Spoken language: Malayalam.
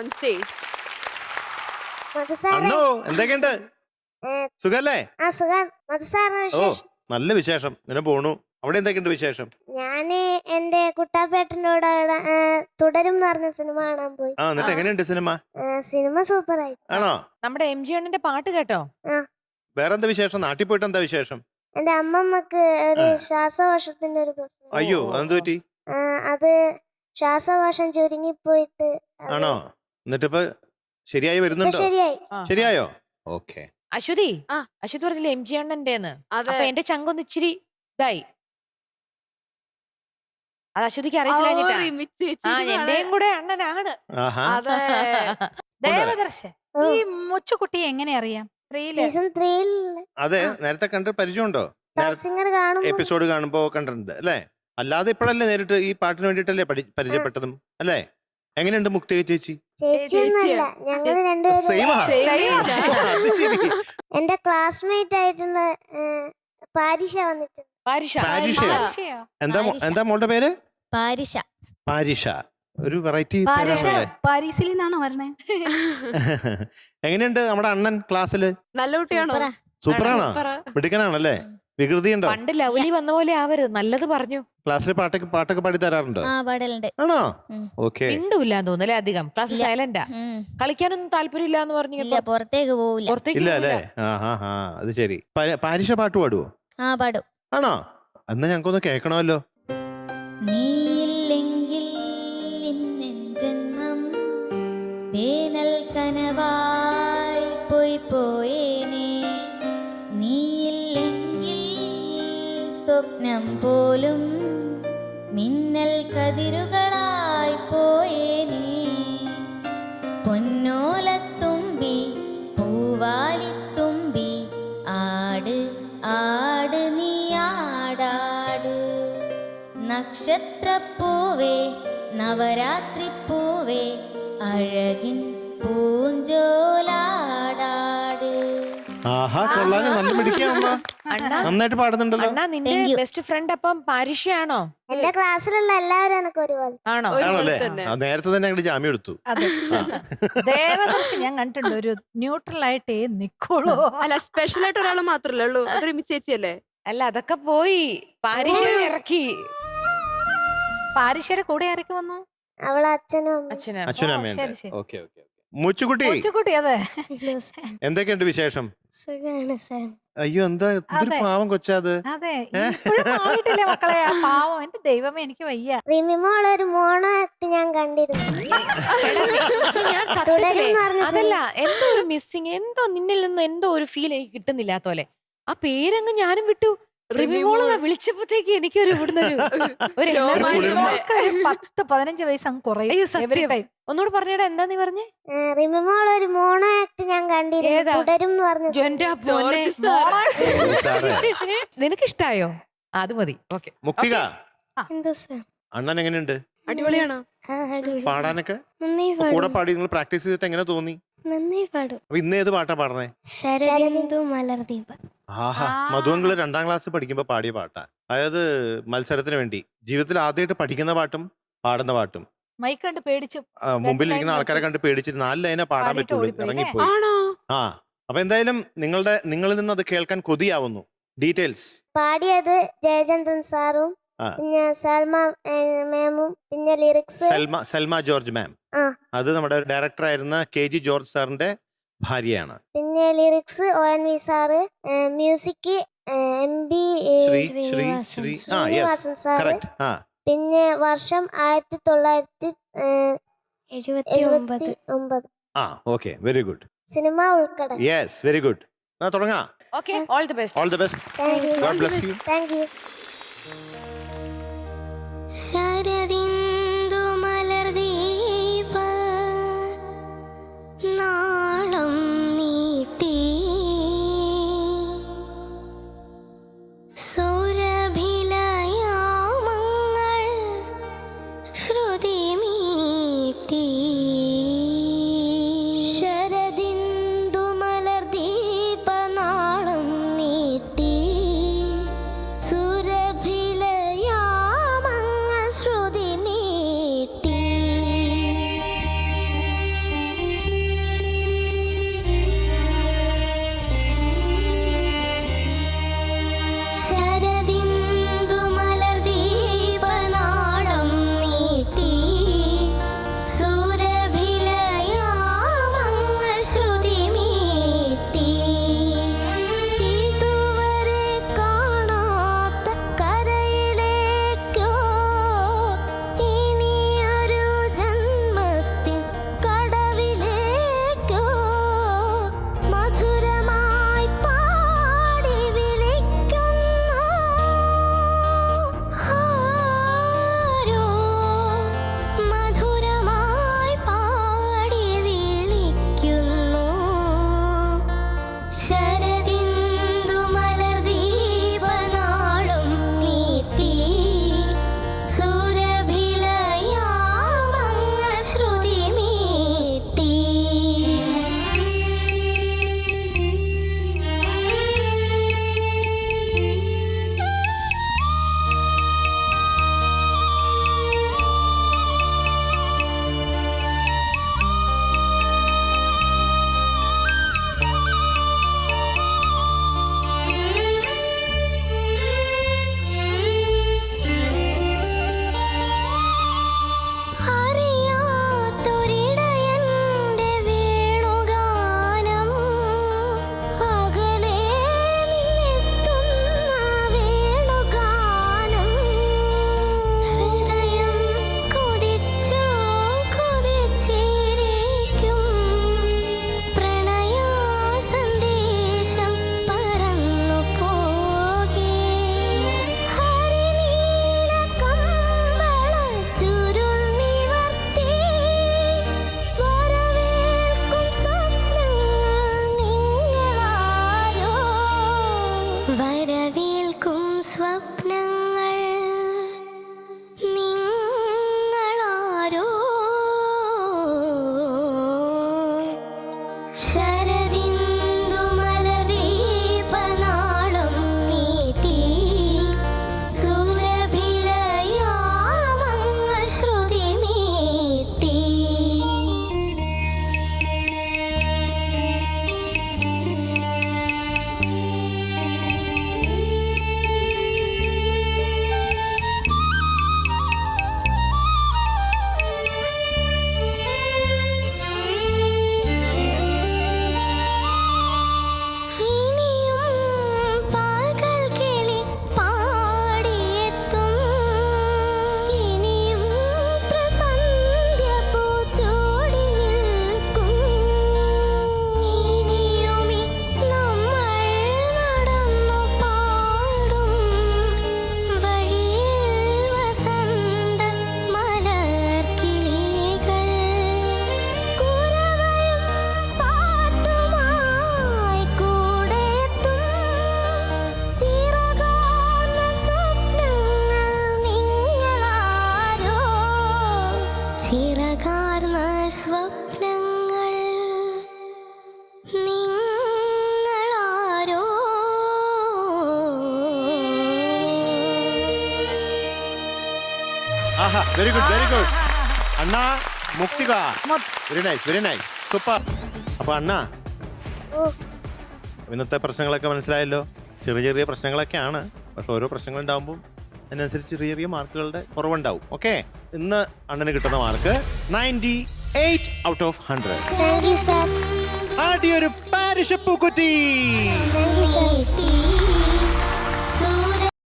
on stage. മധുസാറെ അണ്ണോ എന്തൊക്കെയുണ്ട്? സുഖല്ലേ? ഓ നല്ല വിശേഷം. ഇങ്ങനെ പോണു. അവിടെ എന്തൊക്കെയുണ്ട് വിശേഷം? ഞാൻ എന്റെ കുട്ടാപ്പേട്ടനോട് കൂടെ തുടരും പറഞ്ഞ സിനിമ കാണാൻ പോയി. ആ എന്നിട്ട്. എങ്ങനെയുണ്ട് സിനിമ? സിനിമ സൂപ്പർ ആയി ആണോ? നമ്മുടെ എം ജി അണ്ണന്റെ പാട്ട് കേട്ടോ? വേറെ എന്താ വിശേഷം? നാട്ടിൽ പോയിട്ട് എന്താ വിശേഷം? എന്റെ അമ്മമ്മക്ക് ഒരു. ശ്വാസകോശത്തിന്റെ ഒരു പ്രശ്നം അയ്യോ അതെന്ത് പറ്റി? ആ, അത് ശ്വാസകോശം ചുരുങ്ങി പോയിട്ട് ആണോ? എന്നിട്ടിപ്പോ ശരിയായി ഇപ്പൊ വരുന്നുണ്ടോ? ശരിയായി. ശരിയായോ? ഓക്കെ. അശ്വതി ആ. അശ്വതി പറഞ്ഞില്ലേ എം ജി അണ്ണന്റെന്ന് അതെ. അപ്പൊ എന്റെ ചങ്കൊന്ന് ഇച്ചിരി ഇതായി. അത് അശ്വതിക്ക് ആ അറിയത്തില്ല ആ. എന്റെയും കൂടെ അണ്ണനാണ്. ആഹാ. അതെ. ഓ. ഈ മുച്ചുകുട്ടിയെ എങ്ങനെ അറിയാം? സ്ത്രീയിൽ സീസൺ ത്രീയിൽ അതെ നേരത്തെ കണ്ട് പരിചയമുണ്ടോ? ടോപ് സിംഗർ കാണുമ്പോ. എപ്പിസോഡ് കാണുമ്പോ കണ്ടിട്ടുണ്ട് അല്ലേ? അല്ലാതെ ഇപ്പോഴല്ലേ നേരിട്ട് ഈ പാട്ടിന് വേണ്ടിട്ടല്ലേ പഠി- പരിചയപ്പെട്ടതും അല്ലേ? എങ്ങനെയുണ്ട് മുക്തി ചേച്ചി? ചേച്ചിയൊന്നുമല്ല ഞങ്ങൾ രണ്ടുപേരും സെയിമാ Same age അത് ശരി. എന്റെ ക്ലാസ്മേറ്റ് ആയിട്ടുള്ള പാരിഷ വന്നിട്ടുണ്ട്. പാരിഷ? എന്താ മോ- എന്താ മോളുടെ പേര്? പാരിഷ. പാരിഷ. ഒരു വെറൈറ്റി പാരിഷ പാരീസിൽ നിന്നാണോ വരണേ? എങ്ങനെയുണ്ട് നമ്മുടെ അണ്ണൻ ക്ലാസ്സിൽ നല്ല കുട്ടിയാണോ? സൂപ്പറാണോ? പറ. മിടുക്കനാണല്ലേ വികൃതി ഉണ്ടോ? പണ്ട് ലവലി വന്ന പോലെ ആവരുത്. നല്ലത് പറഞ്ഞു. ക്ലാസ്സിൽ പാട്ടൊക്കെ പാട്ടൊക്കെ പാടി തരാറുണ്ടോ? ആ പാടലുണ്ട്. ആണോ? ഉം. ഓക്കെ. മിണ്ടൂല്ല തോന്നല്ലേ അധികം? ക്ലാസ് സൈലന്റാ? ഉം. കളിക്കാനൊന്നും താല്പര്യമില്ല എന്ന് പറഞ്ഞു ഇല്ല പുറത്തേക്ക് പോവില്ല. പുറത്തേക്ക് ഇല്ല പോവില്ല. അല്ലേ? ആ ഹാ. ഹാ അത് ശരി. പാ- പാരിഷ പാട്ട് പാടുവോ? ആ പാടും. ആണോ? എന്നാ ഞങ്ങൾക്കൊന്ന് കേൾക്കണമല്ലോ. നീയില്ലെങ്കിൽ ഇന്നെൻ ജന്മം വേനൽ കനവായി പോലും മിന്നൽ കതിരുകളായി പോയേനെ പൊന്നോലത്തുമ്പി പൂവാലിത്തുമ്പി ആട് ആട് നീ ആടാട്. നക്ഷത്രപ്പൂവേ നവരാത്രിപ്പൂവേ അഴകിൻ ആഹാ കൊള്ളാനും നല്ല മിടിക്കാണല്ലോ അണ്ണാ നന്നായിട്ട് പാടുന്നുണ്ടല്ലോ. അണ്ണാ നിന്റെ ബെസ്റ്റ് ഫ്രണ്ട് അപ്പം പാരിഷയാണോ? എന്റെ ക്ലാസ്സിലുള്ള എല്ലാവരും എനിക്ക് ഒരുപോലെ. ആണോ? ആണല്ലേ? ആ, നേരത്തെ തന്നെ അങ്ങോട്ട് ജാമ്യം എടുത്തു. അതെ. ദേവദർശി ഞാൻ കണ്ടിട്ടുണ്ട് ഒരു ന്യൂട്രൽ ആയിട്ടേ നിക്കോളൂ അല്ല സ്പെഷ്യൽ ആയിട്ട് ഒരാൾ മാത്രല്ലേ ഉള്ളൂ? അതൊരു ചേച്ചിയല്ലേ? അല്ല അതൊക്കെ പോയി. പാരിഷ ഇറക്കി. പാരിഷയുടെ കൂടെ ആരൊക്കെ വന്നു? അവളെ അച്ഛനും അമ്മയും. അച്ഛനാ അച്ഛനും ഓ, അമ്മയുണ്ട് ശരി. Okay okay. മുച്ചുകുട്ടി. മുച്ചുകുട്ടി അതെ. എന്തൊക്കെയുണ്ട് വിശേഷം? സുഖാണ് സാർ. അയ്യോ എന്താ ഇതൊരു അതെ. പാവം കൊച്ചാത് അതെ. ഇപ്പോഴും മാറിയിട്ടില്ലേ മക്കളെ? ആ പാവം എന്റെ ദൈവമേ എനിക്ക് വയ്യ. റിമിമോൾ ഒരു മോണോ ആക്ട് ഞാൻ കണ്ടിരുന്നു. ഞാൻ സത്യത്തിലേ എന്ന് പറഞ്ഞ അതല്ല എന്തോ ഒരു മിസ്സിങ് എന്തോ നിന്നിൽ നിന്ന് എന്തോ ഒരു ഫീൽ എനിക്ക് കിട്ടുന്നില്ലാത്ത പോലെ. ആ പേരങ്ങ് ഞാനും വിട്ടു. റിമിമോളെന്നാ വിളിച്ചപ്പോഴത്തേക്ക് എനിക്കൊരു ഇവിടുന്ന് ഒരു energy. ഇവൾക്ക് ഒരു പത്ത് പതിനഞ്ച് വയസ്സ് അങ്ങ് കുറയും അയ്യോ every സത്യം. time. ഒന്നുകൂടെ പറഞ്ഞേടാ എന്താ നീ പറഞ്ഞേ? റിമിമോൾ ഒരു മോണോ ആക്ട് ഞാൻ കണ്ടിരുന്നു. ഏതാ? തുടരും എന്ന് പറഞ്ഞ ജോന്റെ പോന്നെ. ജോർജ്. സാറേ. നിനക്ക് ഇഷ്ടായോ ആ, അത് മതി. ഓക്കെ. മുക്തിക. എന്താ സാർ? അണ്ണൻ എങ്ങനെയുണ്ട്? അടിപൊളിയാണോ? ആ, അടിപൊളി. പാടാനൊക്കെ? നന്നായി കൂടെ പാടി നിങ്ങൾ പ്രാക്ടീസ് ചെയ്തിട്ട് എങ്ങനെ തോന്നി? നന്നായി പാടും. അപ്പൊ ഇന്ന് ഏത് പാട്ടാ പാടണേ ശരദിന്ദു മലർദീപ. ആഹാ. മധുവങ്കിൾ രണ്ടാം ക്ലാസ് പഠിക്കുമ്പോ പാടിയ പാട്ടാ. അതായത് മത്സരത്തിന് വേണ്ടി ജീവിതത്തിൽ ആദ്യമായിട്ട് പഠിക്കുന്ന പാട്ടും പാടുന്ന പാട്ടും. മൈക്ക് കണ്ട് പേടിച്ചു. ആ, മുമ്പിലിരിക്കുന്ന ഇരിക്കുന്ന ആൾക്കാരെ കണ്ട് പേടിച്ചിട്ട് നാല് ലൈനെ പാടാൻ പാടിയിട്ട് പറ്റുള്ളൂ. ഓടിപ്പോയി, ഇറങ്ങിപ്പോയി ആണോ? ആ അപ്പൊ എന്തായാലും നിങ്ങളുടെ നിങ്ങളിൽ നിന്ന് അത് കേൾക്കാൻ കൊതിയാവുന്നു. ഡീറ്റെയിൽസ് പാടിയത് ജയചന്ദ്രൻ സാറും. പിന്നെ സൽമ മാമും പിന്നെ ലിറിക്സ് സൽമ സൽമ ജോർജ് മാം. ആ. അത് നമ്മുടെ ഡയറക്ടർ ആയിരുന്ന കെ ജി ജോർജ് സാറിന്റെ ഭാര്യയാണ്. പിന്നെ lyrics O N V sir music M B Sree Sree Sree ആ യെസ് ശ്രീനിവാസൻ സാറ്. ആ. പിന്നെ വർഷം ആയിരത്തി തൊള്ളായിരത്തി എഴുപത്തി ഒമ്പത് ആ okay very good cinema Ulkadal. Yes very good തുടങ്ങാം. Okay all the best all the best thank God bless you thank you Sharadindu nâng very good very good Anna Mukthika. Very nice very nice super അപ്പൊ അണ്ണാ ഇന്നത്തെ പ്രശ്നങ്ങളൊക്കെ മനസ്സിലായല്ലോ. ചെറിയ ചെറിയ പ്രശ്നങ്ങളൊക്കെയാണ്. പക്ഷെ ഓരോ പ്രശ്നങ്ങൾ ഉണ്ടാകുമ്പോൾ അതിനനുസരിച്ച് ചെറിയ ചെറിയ മാർക്കുകളുടെ കുറവുണ്ടാവും. ഓക്കെ ഇന്ന് അണ്ണന് കിട്ടുന്ന mark ninety eight out of hundred ഒരു പാരിഷപ്പൂക്കുറ്റി.